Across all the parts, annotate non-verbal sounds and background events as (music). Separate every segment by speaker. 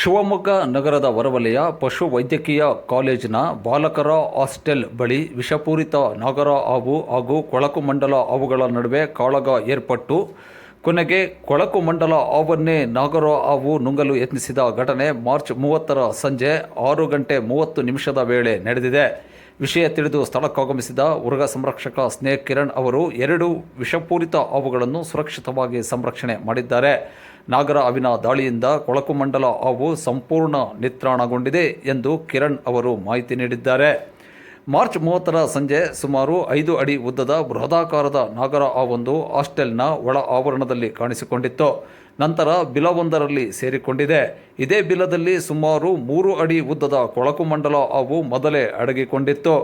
Speaker 1: ಶಿವಮೊಗ್ಗ ನಗರದ ಹೊರವಲಯ ಪಶು ವೈದ್ಯಕೀಯ ಕಾಲೇಜಿನ ಬಾಲಕರ ಹಾಸ್ಟೆಲ್ ಬಳಿ ವಿಷಪೂರಿತ ನಾಗರ ಹಾವು ಹಾಗೂ ಕೊಳಕು ಮಂಡಲ ಹಾವುಗಳ ನಡುವೆ ಕಾಳಗ ಏರ್ಪಟ್ಟು ಕೊನೆಗೆ ಕೊಳಕು ಮಂಡಲ ಹಾವನ್ನೇ ನಾಗರ ಹಾವು ನುಂಗಲು ಯತ್ನಿಸಿದ ಘಟನೆ ಮಾರ್ಚ್ ಮೂವತ್ತರ ಸಂಜೆ ಆರು ಗಂಟೆ ಮೂವತ್ತು ನಿಮಿಷದ ವೇಳೆ ನಡೆದಿದೆ. ವಿಷಯ ತಿಳಿದು ಸ್ಥಳಕ್ಕಾಗಮಿಸಿದ ಉರಗ ಸಂರಕ್ಷಕ ಸ್ನೇಹ ಕಿರಣ್ ಅವರು ಎರಡು ವಿಷಪೂರಿತ ಹಾವುಗಳನ್ನು ಸುರಕ್ಷಿತವಾಗಿ ಸಂರಕ್ಷಣೆ ಮಾಡಿದ್ದಾರೆ. ನಾಗರ ಅವಿನ ದಾಳಿಯಿಂದ ಕೊಳಕು ಮಂಡಲ ಹಾವು ಸಂಪೂರ್ಣ ನಿತ್ರಾಣಗೊಂಡಿದೆ ಎಂದು ಕಿರಣ್ ಅವರು ಮಾಹಿತಿ ನೀಡಿದ್ದಾರೆ. ಮಾರ್ಚ್ ಮೂವತ್ತರ ಸಂಜೆ ಸುಮಾರು ಐದು ಅಡಿ ಉದ್ದದ ಬೃಹದಾಕಾರದ ನಾಗರ ಹಾವೊಂದು ಹಾಸ್ಟೆಲ್ನ ಒಳ ಆವರಣದಲ್ಲಿ ಕಾಣಿಸಿಕೊಂಡಿತ್ತು. ನಂತರ ಬಿಲವೊಂದರಲ್ಲಿ ಸೇರಿಕೊಂಡಿದೆ. ಇದೇ ಬಿಲದಲ್ಲಿ ಸುಮಾರು ಮೂರು ಅಡಿ ಉದ್ದದ ಕೊಳಕು ಮಂಡಲ ಅವು ಮೊದಲೇ ಅಡಗಿಕೊಂಡಿತ್ತು.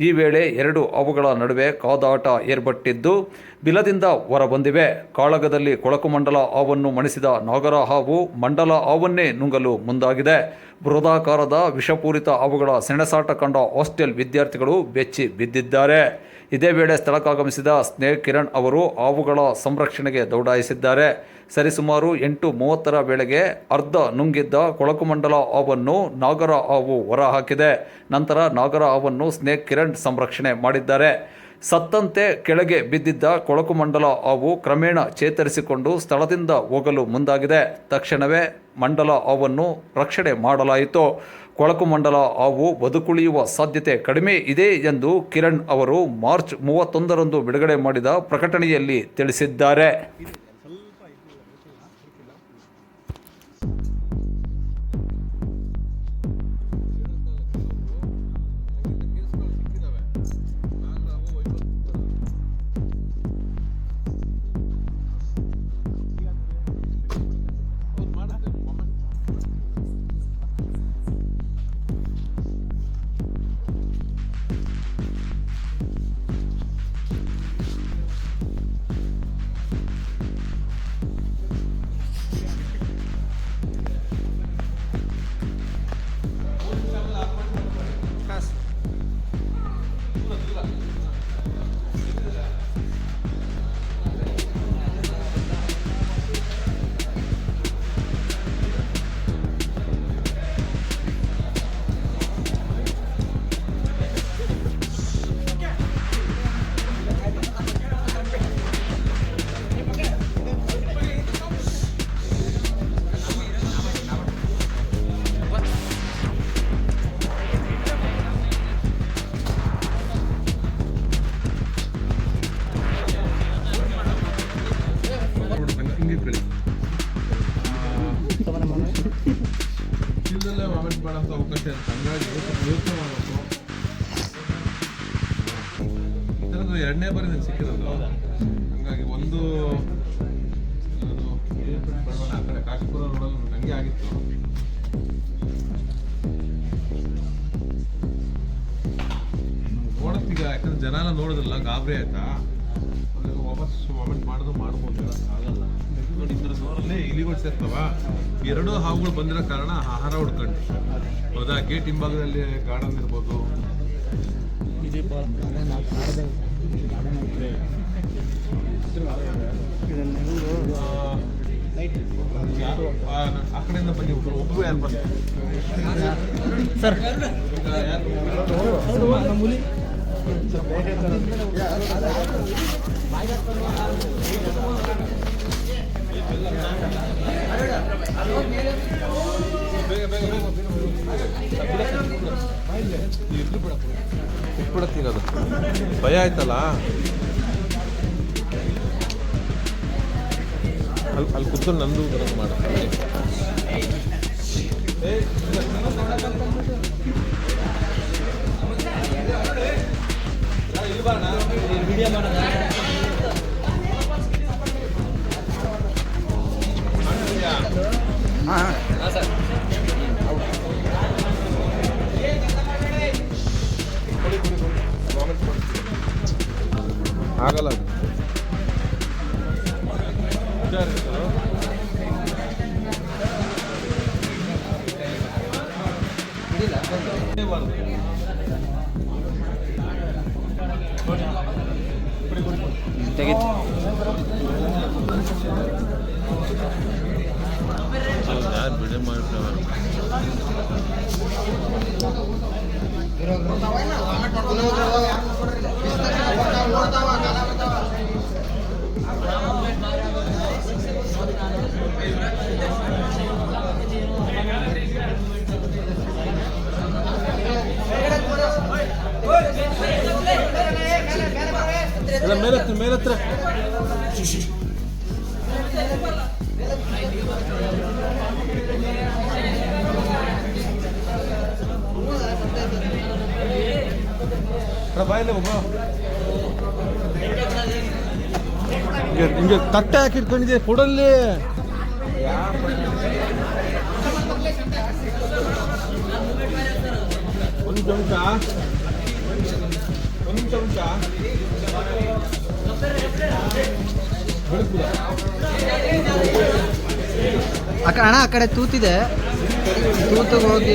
Speaker 1: ಈ ವೇಳೆ ಎರಡು ಅವುಗಳ ನಡುವೆ ಕಾದಾಟ ಏರ್ಪಟ್ಟಿದ್ದು ಬಿಲದಿಂದ ಹೊರಬಂದಿವೆ. ಕಾಳಗದಲ್ಲಿ ಕೊಳಕು ಮಂಡಲ ಹಾವನ್ನು ಮಣಿಸಿದ ನಾಗರ ಹಾವು ಮಂಡಲ ಹಾವನ್ನೇ ನುಂಗಲು ಮುಂದಾಗಿದೆ. ಬೃಹದಾಕಾರದ ವಿಷಪೂರಿತ ಹಾವುಗಳ ಸೆಣಸಾಟ ಕಂಡ ಹಾಸ್ಟೆಲ್ ವಿದ್ಯಾರ್ಥಿಗಳು ಬೆಚ್ಚಿ ಬಿದ್ದಿದ್ದಾರೆ. ಇದೇ ವೇಳೆ ಸ್ಥಳಕ್ಕಾಗಮಿಸಿದ ಸ್ನೇಹ ಕಿರಣ್ ಅವರು ಹಾವುಗಳ ಸಂರಕ್ಷಣೆಗೆ ದೌಡಾಯಿಸಿದ್ದಾರೆ. ಸರಿಸುಮಾರು ಎಂಟು ಮೂವತ್ತರ ವೇಳೆಗೆ ಅರ್ಧ ನುಂಗಿದ್ದ ಕೊಳಕು ಮಂಡಲ ಹಾವನ್ನು ನಾಗರ ಹಾವು ಹೊರಹಾಕಿದೆ. ನಂತರ ನಾಗರ ಹಾವನ್ನು ಸ್ನೇಕ್ ಕಿರಣ್ ಸಂರಕ್ಷಣೆ ಮಾಡಿದ್ದಾರೆ. ಸತ್ತಂತೆ ಕೆಳಗೆ ಬಿದ್ದಿದ್ದ ಕೊಳಕು ಮಂಡಲ ಹಾವು ಕ್ರಮೇಣ ಚೇತರಿಸಿಕೊಂಡು ಸ್ಥಳದಿಂದ ಹೋಗಲು ಮುಂದಾಗಿದೆ. ತಕ್ಷಣವೇ ಮಂಡಲ ಹಾವನ್ನು ರಕ್ಷಣೆ ಮಾಡಲಾಯಿತು. ಕೊಳಕು ಮಂಡಲ ಹಾವು ಬದುಕುಳಿಯುವ ಸಾಧ್ಯತೆ ಕಡಿಮೆ ಇದೆ ಎಂದು ಕಿರಣ್ ಅವರು ಮಾರ್ಚ್ ಮೂವತ್ತೊಂದರಂದು ಬಿಡುಗಡೆ ಮಾಡಿದ ಪ್ರಕಟಣೆಯಲ್ಲಿ ತಿಳಿಸಿದ್ದಾರೆ.
Speaker 2: ಎರಡನೇ ಬಾರಿ ನನಗೆ ಸಿಕ್ಕಿರೋದು ಹಂಗಾಗಿ ಒಂದು ಆ ಕಡೆ ಕಾಶಿಪುರ ರೋಡಲ್ಲಿ ನನಗೆ ಆಗಿತ್ತು. ನೋಡತ್ತೀಗ ಯಾಕಂದ್ರೆ ಜನ ಎಲ್ಲ ನೋಡಿದ್ರಲ್ಲ ಗಾಬರಿ ಆಯ್ತಾ? ವಾಪಸ್ ವಾಮಿಟ್ ಮಾಡೋದು ಮಾಡ್ಬೋದು. ಆಗಲ್ಲ. ನೋಡಿ ಇದರ ಥರ ನೋಡಲ್ಲೇ ಇಲಿಗಳು ಸೇರ್ತಾವ. ಎರಡೂ ಹಾವುಗಳು ಬಂದಿರೋ ಕಾರಣ ಆಹಾರ ಹುಡ್ಕೊಂಡು ಹೌದಾ? ಗೇಟ್ ಹಿಂಭಾಗದಲ್ಲಿ ಗಾರ್ಡನ್ ಇರ್ಬೋದು. ಆ, ಆ ಕಡೆಯಿಂದ ಬನ್ನಿ ಒಬ್ರು ಬಿಟ್ಬಿಡತ್ತೀಗ ಅದು ಭಯ ಆಯ್ತಲ್ಲ? ಅಲ್ಲಿ ಅಲ್ಲಿ ಕೂತ್ಕೊಂಡು ನಂದು ಬರೋದು ಮಾಡ.
Speaker 3: ಹಾಂ ತೆಗಿ
Speaker 2: ಯಾರು ಬಿಡಿ ಮಾಡ್ತಾರೆ ಹತ್ರ. ಬಾಯಿಲ್ಲ ಹಿಂಗೆ ಹಿಂಗೆ ತಟ್ಟೆ ಹಾಕಿಟ್ಕೊಂಡಿದ್ದೆ ಕೊಡಲ್ಲಿ ಒಂದು ಚಮಚ. ಒಂದು ಚಮಚ.
Speaker 3: ಅಕ್ಕ ಅಣ್ಣ ಆ ಕಡೆ ತೂತಿದೆ. ತೂತಿಗೆ ಹೋಗಿ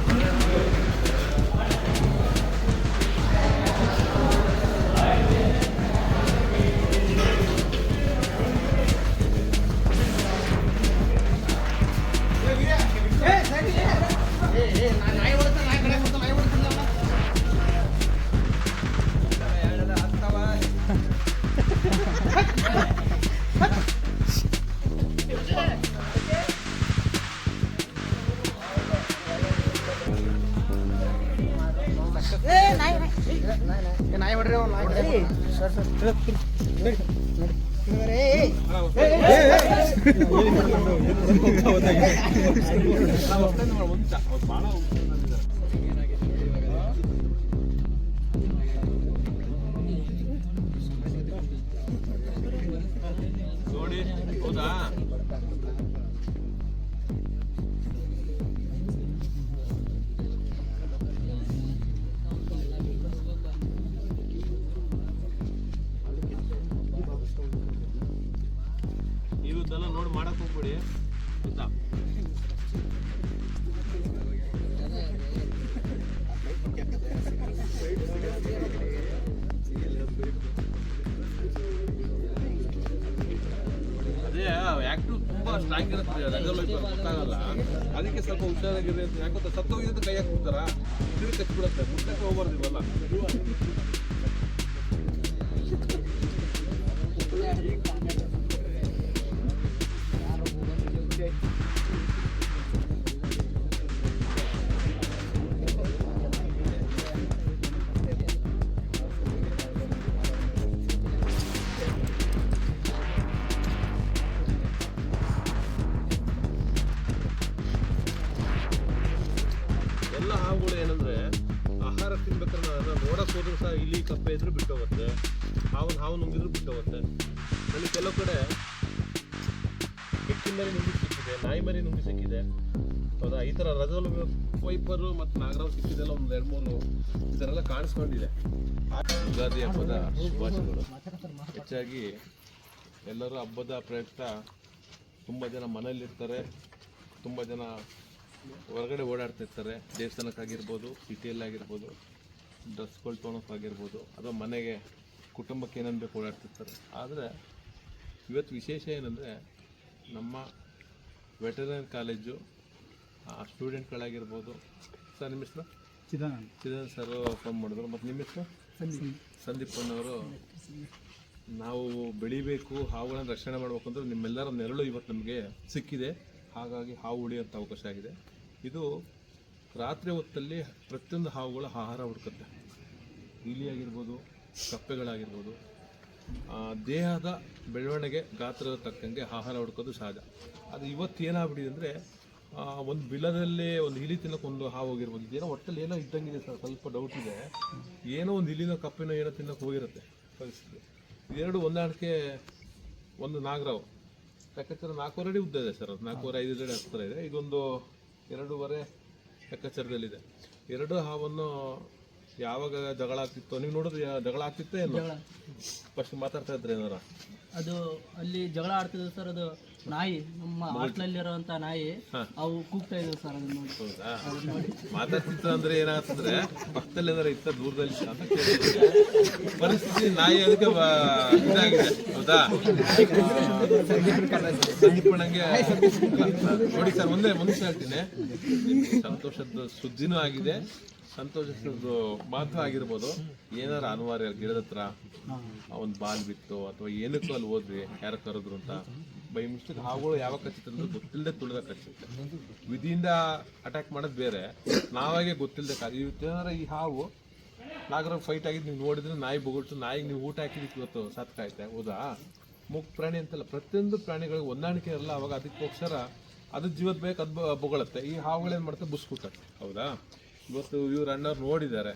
Speaker 3: ನಾಯಿ ಹೊಡ್ರಿ ಅವ್ನು ನಾಯಿ ಸರ್ ಸರ್
Speaker 2: ನೋಡಿ ಆಕ್ಟಿವ್ ತುಂಬಾ ಸ್ಟ್ರಾಂಗ್ ಇರುತ್ತೆ ರಂಗಲ್ ಗೊತ್ತಾಗಲ್ಲ. ಅದಕ್ಕೆ ಸ್ವಲ್ಪ ಹುಷಾರಾಗಿದೆ ಅಂತ. ಯಾಕೆ ಗೊತ್ತಾ ಸತ್ತೋಗಿದ್ರೆ ಕೈ ಹಾಕ್ಬಿಡ್ತಾರ? ತಿರುಗಿ ಕಚ್ಬಿಡುತ್ತೆ ಮುಟ್ಟಕ್ಕೆ ಹೋಗ್ಬಾರ್ದು ಇವೆಲ್ಲ ಎಲ್ಲ (laughs) ಕಪ್ಪೆ ಇದ್ರೂ ಬಿಟ್ಟು ಹೋಗುತ್ತೆ ಹಾವು ನುಂಗಿದ್ರು ಬಿಟ್ಟು ನನಗೆ ಕೆಲವು ಕಡೆ ಬೆಕ್ಕಿನ ಮರಿ ನುಂಗಿ ಸಿಕ್ಕಿದೆ, ನಾಯಿ ಮರಿ ನುಂಗಿ ಸಿಕ್ಕಿದೆ. ಹೌದಾ? ಈ ಥರ ರಜಲ್ ವೈಪರು ಮತ್ತು ನಾಗರಾವ್ ಸಿಕ್ಕಿದೆಲ್ಲ ಒಂದು ಎರಡು ಮೂರು ಈ ಥರ ಎಲ್ಲ ಕಾಣಿಸ್ಕೊಂಡಿದೆ. ಯುಗಾದಿ ಹಬ್ಬದ ಶುಭಾಶಯಗಳು. ಹೆಚ್ಚಾಗಿ ಎಲ್ಲರೂ ಹಬ್ಬದ ಪ್ರಯುಕ್ತ ತುಂಬ ಜನ ಮನೆಯಲ್ಲಿರ್ತಾರೆ. ತುಂಬ ಜನ ಹೊರಗಡೆ ಓಡಾಡ್ತಿರ್ತಾರೆ. ದೇವಸ್ಥಾನಕ್ಕಾಗಿರ್ಬೋದು, ಸಿಟಿಯಲ್ಲಾಗಿರ್ಬೋದು. ಡ್ರೆಸ್ಗಳು ತೊಗೊಳೋಕ್ಕಾಗಿರ್ಬೋದು ಅಥವಾ ಮನೆಗೆ ಕುಟುಂಬಕ್ಕೆ ಏನೇನು ಬೇಕು ಓಡಾಡ್ತಿರ್ತಾರೆ. ಆದರೆ ಇವತ್ತು ವಿಶೇಷ ಏನಂದರೆ ನಮ್ಮ ವೆಟರನ್ ಕಾಲೇಜು ಸ್ಟೂಡೆಂಟ್ಗಳಾಗಿರ್ಬೋದು. ಸರ್ ನಿಮ್ಮ ಹೆಸರು?
Speaker 3: ಚಿದಾನಂದ್.
Speaker 2: ಚಿದಾನಂದ್ ಸರ್ ಫೋನ್ ಮಾಡಿದ್ರು. ಮತ್ತು ನಿಮ್ಮ ಹೆಸರು? ಸಂದೀಪ್. ಅನ್ನೋರು. ನಾವು ಬೆಳಿಬೇಕು ಹಾವುಗಳನ್ನು ರಕ್ಷಣೆ ಮಾಡಬೇಕು ಅಂದ್ರೆ ನಿಮ್ಮೆಲ್ಲರ ನೆರಳು ಇವತ್ತು ನಮಗೆ ಸಿಕ್ಕಿದೆ. ಹಾಗಾಗಿ ಹಾವು ಉಳಿಯೋಂಥ ಅವಕಾಶ ಆಗಿದೆ. ಇದು ರಾತ್ರಿ ಹೊತ್ತಲ್ಲಿ ಪ್ರತಿಯೊಂದು ಹಾವುಗಳು ಆಹಾರ ಹುಡುಕುತ್ತೆ. ಇಲಿಯಾಗಿರ್ಬೋದು ಕಪ್ಪೆಗಳಾಗಿರ್ಬೋದು ದೇಹದ ಬೆಳವಣಿಗೆ ಗಾತ್ರದ ತಕ್ಕಂಗೆ ಆಹಾರ ಹುಡುಕೋದು ಸಹಜ. ಅದು ಇವತ್ತು ಏನಾಗ್ಬಿಟ್ಟಿದೆ ಅಂದರೆ ಒಂದು ಬಿಲದಲ್ಲಿ ಒಂದು ಇಲಿ ತಿನ್ನೋಕೆ ಒಂದು ಹಾವು ಹೋಗಿರ್ಬೋದು. ಇದೇನೋ ಒಟ್ಟಲ್ಲಿ ಏನೋ ಇದ್ದಂಗಿದೆ ಸರ್, ಸ್ವಲ್ಪ ಡೌಟ್ ಇದೆ. ಏನೋ ಒಂದು ಇಲಿನೋ ಕಪ್ಪಿನೋ ಏನೋ ತಿನ್ನೋಕೆ ಹೋಗಿರುತ್ತೆ ಪರಿಸ್ಥಿತಿ. ಇದೆರಡು ಹೊಂದಾಣಿಕೆ ಒಂದು ನಾಗರಾವು ಯಾಕಂದ್ರೆ ನಾಲ್ಕೂವರೆ ಅಡಿ ಉದ್ದ ಇದೆ ಸರ್, ಅದು ನಾಲ್ಕೂವರೆ ಐದು ಅಡಿ ಹತ್ತಿರ ಇದೆ. ಇದೊಂದು ಎರಡೂವರೆ ಲೆಕ್ಕಾಚಾರದಲ್ಲಿದೆ. ಎರಡು ಹಾವನ್ನು ಯಾವಾಗ ಜಗಳ ಆಗ್ತಿತ್ತು ನೀವು ನೋಡಿದ್ರೆ ಜಗಳ ಆಗ್ತಿತ್ತೇ ಏನು ಫಸ್ಟ್ ಮಾತಾಡ್ತಾ ಇದ್ರೆ ಏನಾರ?
Speaker 4: ಅದು ಅಲ್ಲಿ ಜಗಳ ಆಡ್ತಿದ್ರು ಸರ್ ಅದು ನಾಯಿ ನಮ್ಮ ಹಾಸ್ಟ್ಲಲ್ಲಿರುವಂತ ನಾಯಿ ಅವು ಕೂಗ್ತಾ ಇದ್ದಾವೆ ಸರ್ ಅದನ್ನ ನೋಡಿ.
Speaker 2: ಹೌದಾ? ಮಾತಾಡ್ತಿತ್ತು ಅಂದ್ರೆ ಏನಾಗ್ತಂದ್ರೆ ಪಕ್ಕದಲ್ಲಿ ಏನಾರ ಇತ್ತ ದೂರದಲ್ಲಿ ಅಂತ ಕೇಳಿದ್ರೆ ಪರಿಸ್ಥಿತಿ ನಾಯಿ ಅದಕ್ಕೆ ಬ- ಇದಾಗಿದೆ. ಹೌದಾ? ಸಂದೀಪಣ್ಣಂಗೆ ನೋಡಿ ಸರ್ ಒಂದೇ ಮುಂದೆ ಹೇಳ್ತೀನಿ. ಹೇಳ್ತೀನಿ ಸಂತೋಷದ ಸುದ್ದಿನೂ ಆಗಿದೆ. ಸಂತೋಷದ ಮಾತು ಆಗಿರ್ಬೋದು. ಏನಾರ ಅನಿವಾರ್ಯ ಗಿಡದ ಹತ್ರ ಒಂದು ಬಾಲ್ ಬಿತ್ತು ಅಥವಾ ಏನಕ್ಕೂ ಅಲ್ಲಿ ಹೋದ್ವಿ ಯಾರು ಕರೆದ್ರು ಅಂತ. ಬೈ ಮಿಸ್ಟೇಕ್ ಹಾವುಗಳು ಯಾವಾಗ ಕಚ್ಚುತ್ತೆ ಅಂದ್ರೆ ಗೊತ್ತಿಲ್ಲದೆ ತುಳಿದ ಕಚ್ಚುತ್ತೆ. ವಿಧಿಯಿಂದ ಅಟ್ಯಾಕ್ ಮಾಡೋದು ಬೇರೆ. ನಾವಾಗೆ ಗೊತ್ತಿಲ್ಲದೆ ಇವತ್ತೇನಾರ ಈ ಹಾವು, ನಾಗರ ಫೈಟ್ ಆಗಿದ್ದು ನೀವು ನೋಡಿದ್ರೆ ನಾಯಿ ಬೊಗಳ್ತು, ನಾಯಿಗೆ ನೀವು ಊಟ ಹಾಕಿದಕ್ಕೆ ಇವತ್ತು ಸತ್ಕಾಯ್ತೆ ಹೌದಾ? ಮುಖ ಪ್ರಾಣಿ ಅಂತಲ್ಲ, ಪ್ರತಿಯೊಂದು ಪ್ರಾಣಿಗಳಿಗೆ ಹೊಂದಾಣಿಕೆ ಇರಲ್ಲ, ಅವಾಗ ಅದಕ್ಕೋಸ್ಕರ ಅದು ಜೀವದ ಬೇಕು, ಅದು ಬೊಗಳತ್ತೆ. ಈ ಹಾವುಗಳೇನು ಮಾಡುತ್ತೆ ಬುಸ್ಕುಟ್ಟೆ ಹೌದಾ? ಇವತ್ತು ಇವ್ರ ಅಣ್ಣವ್ರು ನೋಡಿದ್ದಾರೆ.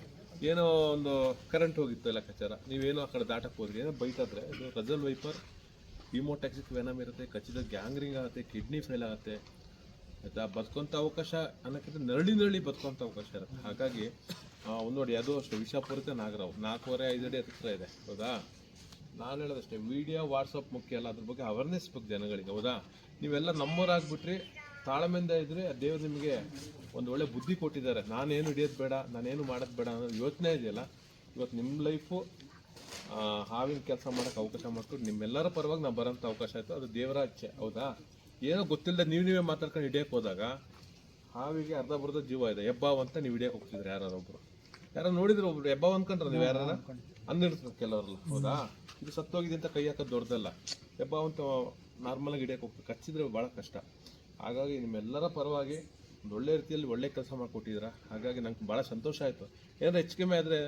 Speaker 2: ಏನೋ ಒಂದು ಕರೆಂಟ್ ಹೋಗಿತ್ತು ಲೆಕ್ಕಾಚಾರ ನೀವೇನೋ ಆ ಕಡೆ ದಾಟಕ್ಕೆ ಹೋದ್ರಿ, ಏನೋ ಬೈತಾದ್ರೆ, ಇದು ರಜಲ್ ವೈಪರ್ ಹಿಮೋಟ್ಯಾಕ್ಸಿಕ್ ವೆನಮ್ ಇರುತ್ತೆ ಖಚಿತ ಗ್ಯಾಂಗ್ರಿಂಗ್ ಆಗುತ್ತೆ, ಕಿಡ್ನಿ ಫೇಲ್ ಆಗುತ್ತೆ, ಆಯಿತಾ? ಬದುಕುವಂಥ ಅವಕಾಶ, ಅನ್ನೋಕ್ಕಿಂತ ನರಳಿ ನರಳಿ ಬದುಕುವಂಥ ಅವಕಾಶ ಇರುತ್ತೆ. ಹಾಗಾಗಿ ಒಂದು ನೋಡಿ, ಅದು ಅಷ್ಟೇ, ವಿಷಪೂರಿತ ನಾಗರಾವ್. ನಾಲ್ಕೂವರೆ ಐದು ಅಡಿ ಹತ್ರ ಇದೆ, ಹೌದಾ? ನಾನು ಹೇಳೋದಷ್ಟೇ, ವಿಡಿಯೋ, ವಾಟ್ಸಪ್ ಮುಖ್ಯ ಅಲ್ಲ, ಅದ್ರ ಬಗ್ಗೆ ಅವೇರ್ನೆಸ್ ಬಗ್ಗೆ ಜನಗಳಿಗೆ, ಹೌದಾ? ನೀವೆಲ್ಲ ನಮ್ಮವರಾಗ್ಬಿಟ್ರಿ ತಾಳ್ಮೆಯಿಂದ ಇದ್ರೆ ದೇವ್ರು ನಿಮಗೆ ಒಂದು ಒಳ್ಳೆ ಬುದ್ಧಿ ಕೊಟ್ಟಿದ್ದಾರೆ. ನಾನೇನು ಹಿಡಿಯೋದು ಬೇಡ, ನಾನೇನು ಮಾಡೋದು ಬೇಡ ಅನ್ನೋ ಯೋಚನೆ ಇದೆಯಲ್ಲ, ಇವತ್ತು ನಿಮ್ಮ ಲೈಫು ಹಾವಿನ ಕೆಲಸ ಮಾಡೋಕೆ ಅವಕಾಶ ಮಾಡ್ಕೊಂಡು ನಿಮ್ಮೆಲ್ಲರ ಪರವಾಗಿ ನಾವು ಬರೋಂಥ ಅವಕಾಶ ಆಯಿತು. ಅದು ದೇವರ ಇಚ್ಛೆ ಹೌದಾ? ಏನೋ ಗೊತ್ತಿಲ್ಲದೆ ನೀವು ನೀವೇ ಮಾತಾಡ್ಕೊಂಡು ಹಿಡಿಯಕ್ಕೆ ಹೋದಾಗ ಹಾವಿಗೆ ಅರ್ಧ ಬರ್ದ ಜೀವ ಇದೆ. ಹೆಬ್ಬಾವ್ ಅಂತ ನೀವು ಹಿಡಿಯಕ್ಕೆ ಹೋಗ್ತಿದ್ರಿ ಯಾರೊಬ್ರು ಯಾರೋ ನೋಡಿದ್ರು ಒಬ್ರು? ಹೆಬ್ಬಾವ್ ಅನ್ಕೊಂಡ್ರೆ ನೀವು ಯಾರ ಅಂದಿರ್ತಾರೆ ಕೆಲವರೆಲ್ಲ ಹೌದಾ? ಇದು ಸತ್ತೋಗಿದೆ ಅಂತ ಕೈ ಹಾಕೋದು ದೊಡ್ಡದಲ್ಲ. ಹೆಬ್ಬಾವ್ ಅಂತ ನಾರ್ಮಲಾಗಿ ಹಿಡಿಯಕ್ಕೆ ಹೋಗ್ತಾರೆ ಕಚ್ಚಿದ್ರೆ ಭಾಳ ಕಷ್ಟ. ಹಾಗಾಗಿ ನಿಮ್ಮೆಲ್ಲರ ಪರವಾಗಿ ಒಂದು ಒಳ್ಳೆ ರೀತಿಯಲ್ಲಿ ಒಳ್ಳೆ ಕೆಲಸ ಮಾಡಿಕೊಟ್ಟಿದ್ದೀರಾ? ಹಾಗಾಗಿ ನಂಗೆ ಭಾಳ ಸಂತೋಷ ಆಯಿತು. ಏನಾದ್ರು ಹೆಚ್ಚು ಕಮ್ಮಿ ಆದರೆ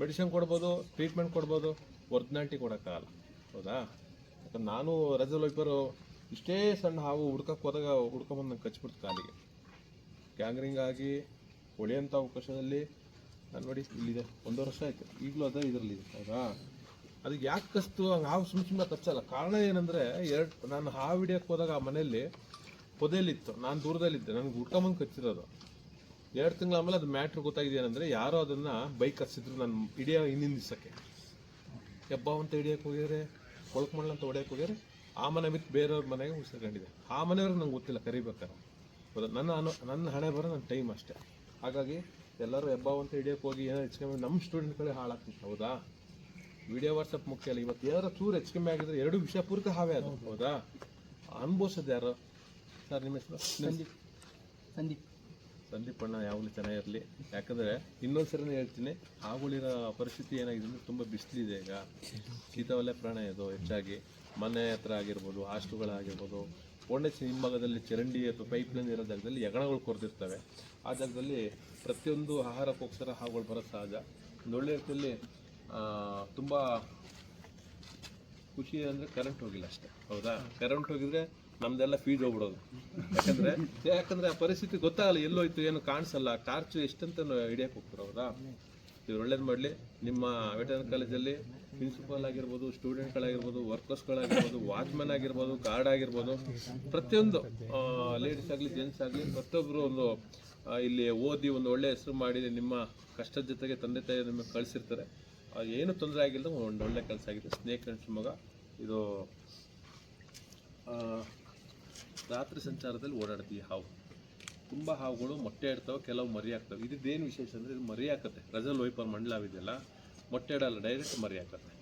Speaker 2: ಮೆಡಿಸಿನ್ ಕೊಡ್ಬೋದು ಟ್ರೀಟ್ಮೆಂಟ್ ಕೊಡ್ಬೋದು. ಒರಿಜಿನಾಲಿಟಿ ಕೊಡೋಕ್ಕಾಗಲ್ಲ. ಹೌದಾ? ಯಾಕಂದ್ರೆ ನಾನು ರಜಲ್ ವೈಪರು ಇಷ್ಟೇ ಸಣ್ಣ ಹಾವು ಹುಡ್ಕಕ್ಕೆ ಹೋದಾಗ ಹುಡ್ಕೊಂಬಂದು ನಂಗೆ ಕಚ್ಬಿಡ್ತು ಕಾಲಿಗೆ. ಗ್ಯಾಂಗ್ರಿಂಗ್ ಆಗಿ ಹೊಳೆಯಂಥ ಅವಕಾಶದಲ್ಲಿ ನಾನು ನೋಡಿ ಇಲ್ಲಿದೆ. ಒಂದು ವರ್ಷ ಆಯಿತು. ಈಗಲೂ ಅದೇ ಇದರಲ್ಲಿದೆ ಹೌದಾ? ಅದಕ್ಕೆ ಯಾಕೆ ಕಸ್ತು? ಹಂಗೆ ಹಾವು ಸುಮ್ಮನೆ ಸುಮ್ಮನೆ ಕಚ್ಚಲ್ಲ. ಕಾರಣ ಏನಂದರೆ ಎರಡು ನಾನು ಹಾವು ಹಿಡಿಯೋಕ್ಕೆ ಹೋದಾಗ ಆ ಮನೆಯಲ್ಲಿ ಪೊದೆಯಲ್ಲಿತ್ತು. ನಾನು ದೂರದಲ್ಲಿದ್ದೆ. ನನಗೆ ಹುಡ್ಕೊಂಬಂದು ಕಚ್ಚಿರೋದು. ಎರಡು ತಿಂಗಳ ಆಮೇಲೆ ಅದು ಮ್ಯಾಟ್ರ್ ಗೊತ್ತಾಗಿದೆ ಏನಂದರೆ ಯಾರೋ ಅದನ್ನು ಬೈಕ್ ಕಚ್ಚಿದ್ರು ನಾನು ಹಿಡಿಯೋ ಹಿಂದಿನ ದಿವಸಕ್ಕೆ. ಹೆಬ್ಬಾವ್ ಅಂತ ಹಿಡಿಯೋಕೆ ಹೋಗಿದ್ರೆ ಕೊಳಕ್ಮಣ್ಣ ಅಂತ ಹೊಡೆಯಕ್ಕೆ ಹೋಗಿದ್ರೆ, ಆ ಮನೆ ಬಿಟ್ಟು ಬೇರೆಯವ್ರ ಮನೆಗೆ ಉಸಿರ್ಕೊಂಡಿದೆ ಆ ಮನೆಯವ್ರಿಗೆ ನಂಗೆ ಗೊತ್ತಿಲ್ಲ, ಕರಿಬೇಕಾರೆ. ಹೌದಾ ನನ್ನ ಅನು, ನನ್ನ ಹಣೆ ಬರೋ ನನ್ನ ಟೈಮ್ ಅಷ್ಟೇ. ಹಾಗಾಗಿ ಎಲ್ಲರೂ ಹೆಬ್ಬ ಅಂತ ಹಿಡಿಯೋಕೆ ಹೋಗಿ ಏನೋ ಹೆಚ್ಚು ಕಮ್ಮಿ ನಮ್ಮ ಸ್ಟೂಡೆಂಟ್ಗಳೇ ಹಾಳಾಗ್ತಿತ್ತು, ಹೌದಾ? ವಿಡಿಯೋ ವಾಟ್ಸಪ್ ಮುಖ್ಯ ಅಲ್ಲ, ಇವತ್ತು ಏನಾರು ಚೂರು ಹೆಚ್ಚು ಕಮ್ಮಿ ಆಗಿದ್ರೆ ಎರಡು ವಿಷಯ ಪೂರ್ತಿ ಹಾವೇ ಅದು, ಹೌದಾ? ಅನುಭವಿಸೋದು ಯಾರು? ಸರ್, ನಿಮ್ಮ ಹೆಸರು?
Speaker 4: ಸಂದೀಪ್. ಸಂದೀಪ್.
Speaker 2: ಸಂದೀಪ್ ಅಣ್ಣ ಯಾವಾಗಲೂ ಚೆನ್ನಾಗಿರಲಿ. ಯಾಕಂದರೆ ಇನ್ನೊಂದು ಸರಿನೇ ಹೇಳ್ತೀನಿ ಹಾವುಗಳಿರೋ ಪರಿಸ್ಥಿತಿ ಏನಾಗಿದೆ ಅಂದರೆ ತುಂಬ ಬಿಸಿಲಿದೆ ಈಗ. ಶೀತವಲ್ಲೇ ಪ್ರಾಣ ಇದು ಹೆಚ್ಚಾಗಿ. ಮನೆ ಹತ್ರ ಆಗಿರ್ಬೋದು ಹಾಸ್ಟುಗಳಾಗಿರ್ಬೋದು ಒಳ್ಳೆ ಹಿಂಭಾಗದಲ್ಲಿ ಚರಂಡಿ ಅಥವಾ ಪೈಪ್ ಲೈನ್ ಇರೋ ಜಾಗದಲ್ಲಿ ಯಗಣಗಳು ಕೊರೆದಿರ್ತವೆ. ಆ ಜಾಗದಲ್ಲಿ ಪ್ರತಿಯೊಂದು ಆಹಾರಕ್ಕೋಸ್ಕರ ಹಾವುಗಳು ಬರೋ ಸಹಜ. ಒಳ್ಳೆ ರೀತಿಯಲ್ಲಿ ತುಂಬ ಖುಷಿ ಅಂದರೆ ಕರೆಂಟ್ ಹೋಗಿಲ್ಲ ಅಷ್ಟೇ. ಹೌದಾ? ಕರೆಂಟ್ ಹೋಗಿದ್ರೆ ನಮ್ದೆಲ್ಲ ಫೀಡ್ ಹೋಗ್ಬಿಡೋದು. ಯಾಕಂದ್ರೆ ಯಾಕಂದ್ರೆ ಆ ಪರಿಸ್ಥಿತಿ ಗೊತ್ತಾಗಲ್ಲ, ಎಲ್ಲೋಯ್ತು, ಏನು ಕಾಣಿಸಲ್ಲ. ಟಾರ್ಚ್ ಎಷ್ಟಂತ ಹಿಡಿಯಕ್ಕೆ ಹೋಗ್ತಾರೆ ಹೌದಾ ಇವ್ರು ಒಳ್ಳೇದು ಮಾಡಲಿ. ನಿಮ್ಮ ವೆಟರ್ನರಿ ಕಾಲೇಜಲ್ಲಿ ಪ್ರಿನ್ಸಿಪಾಲ್ ಆಗಿರ್ಬೋದು ಸ್ಟೂಡೆಂಟ್ಗಳಾಗಿರ್ಬೋದು ವರ್ಕರ್ಸ್ಗಳಾಗಿರ್ಬೋದು ವಾಚ್ಮನ್ ಆಗಿರ್ಬೋದು ಗಾರ್ಡ್ ಆಗಿರ್ಬೋದು, ಪ್ರತಿಯೊಂದು ಲೇಡೀಸ್ ಆಗಲಿ ಜೆಂಟ್ಸ್ ಆಗಲಿ ಪ್ರತಿಯೊಬ್ಬರು ಒಂದು ಇಲ್ಲಿ ಓದಿ ಒಂದು ಒಳ್ಳೆ ಹೆಸರು ಮಾಡಿ ನಿಮ್ಮ ಕಷ್ಟದ ಜೊತೆಗೆ ತಂದೆ ತಾಯಿ ನಿಮಗೆ ಕಳಿಸಿರ್ತಾರೆ. ಏನು ತೊಂದರೆ ಆಗಿಲ್ಲ ಒಂದು ಒಳ್ಳೆ ಕೆಲಸ ಆಗಿದೆ. ಅಂಡ್ ಶಿವಮೊಗ್ಗ ಇದು ರಾತ್ರಿ ಸಂಚಾರದಲ್ಲಿ ಓಡಾಡ್ತೀವಿ ಹಾವು. ತುಂಬ ಹಾವುಗಳು ಮೊಟ್ಟೆ ಇಡ್ತಾವೆ ಕೆಲವು ಮರಿ ಹಾಕ್ತವೆ ಇದೇನು ವಿಶೇಷ ಅಂದರೆ ಇದು ಮರಿ ಹಾಕತ್ತೆ ರಜಲ್ ವೈಪರ್ ಮಂಡಲ ಇದೆಯಲ್ಲ ಮೊಟ್ಟೆ ಇಡಲ್ಲ ಡೈರೆಕ್ಟ್ ಮರಿ ಹಾಕತ್ತೆ